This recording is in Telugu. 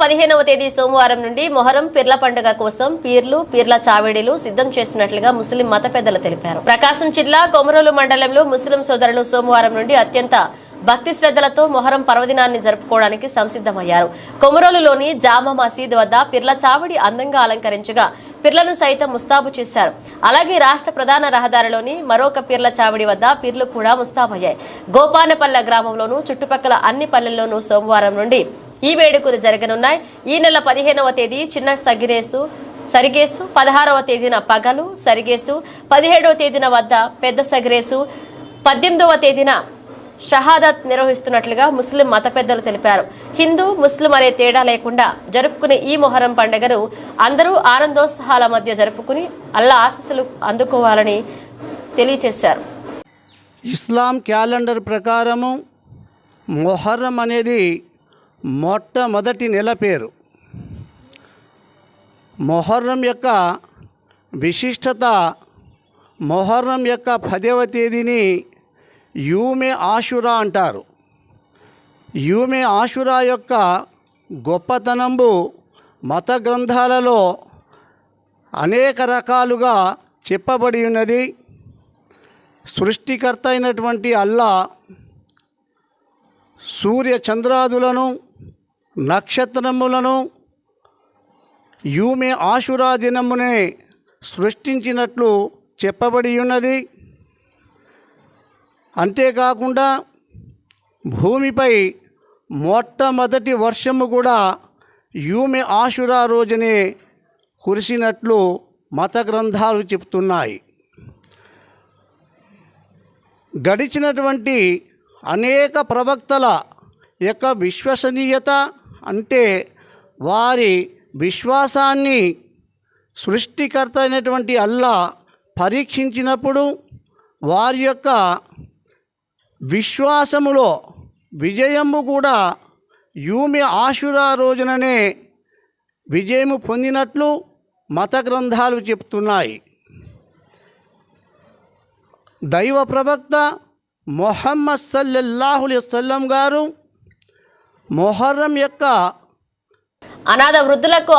పదిహేనవ తేదీ సోమవారం నుండి మొహరం పిర్ల పండుగ కోసం పీర్లు పీర్ల చావిడీలు సిద్ధం చేస్తున్నట్లుగా ముస్లిం మత పెద్దలు తెలిపారు. ప్రకాశం జిల్లా కొమరోలు మండలంలో ముస్లిం సోదరులు సోమవారం నుండి అత్యంత భక్తి శ్రద్ధలతో మొహరం పర్వదినాన్ని జరుపుకోవడానికి సంసిద్ధమయ్యారు. కొమరోలులోని జామా మసీద్ వద్ద పిర్ల చావిడి అందంగా అలంకరించగా పిర్లను సైతం ముస్తాబు చేశారు. అలాగే రాష్ట్ర ప్రధాన రహదారిలోని మరొక పిర్ల చావిడి వద్ద పిర్లు కూడా ముస్తాబయ్యాయి. గోపానపల్లె గ్రామంలోనూ చుట్టుపక్కల అన్ని పల్లెల్లోనూ సోమవారం నుండి ఈ వేడుకలు జరగనున్నాయి. ఈ నెల పదిహేనవ తేదీ చిన్న సగిరేసు సరిగేసు పదహారవ తేదీన పగలు సరిగేసు పదిహేడవ తేదీన వద్ద పెద్ద సగిరేసు పద్దెనిమిదవ తేదీన షహాదత్ నిర్వహిస్తున్నట్లుగా ముస్లిం మత పెద్దలు తెలిపారు. హిందూ ముస్లిం అనే తేడా లేకుండా జరుపుకునే ఈ మొహరం పండుగను అందరూ ఆనందోత్సాహాల మధ్య జరుపుకుని అల్లా ఆశస్సులు అందుకోవాలని తెలియజేశారు. ఇస్లాం క్యాలెండర్ ప్రకారము మొహర్రం అనేది మొట్టమొదటి నెల పేరు. మొహర్రం యొక్క విశిష్టత మొహర్రం యొక్క పదవ తేదీని యూమే ఆషురా అంటారు. యూమే ఆషురా యొక్క గొప్పతనంబు మత గ్రంథాలలో అనేక రకాలుగా చెప్పబడి ఉన్నది. సృష్టికర్త అయినటువంటి అల్లా సూర్య చంద్రాదులను నక్షత్రములను యూమే ఆశురా దినమునే సృష్టించినట్లు చెప్పబడి ఉన్నది. అంతేకాకుండా భూమిపై మొట్టమొదటి వర్షము కూడా యూమె ఆశురా రోజునే కురిసినట్లు మత గ్రంథాలు చెప్తున్నాయి గడిచినటువంటి అనేక ప్రవక్తల యొక్క విశ్వసనీయత అంటే వారి విశ్వాసాన్ని సృష్టికర్త అయినటువంటి అల్లా పరీక్షించినప్పుడు వారి యొక్క విశ్వాసములో విజయము కూడా యూమి ఆశురా రోజుననే విజయము పొందినట్లు మత గ్రంథాలు చెప్తున్నాయి. దైవ ప్రవక్త మొహమ్మద్ సల్లల్లాహులి సల్లం గారు మొహర్రం యొక్క అనాథ వృద్ధులకు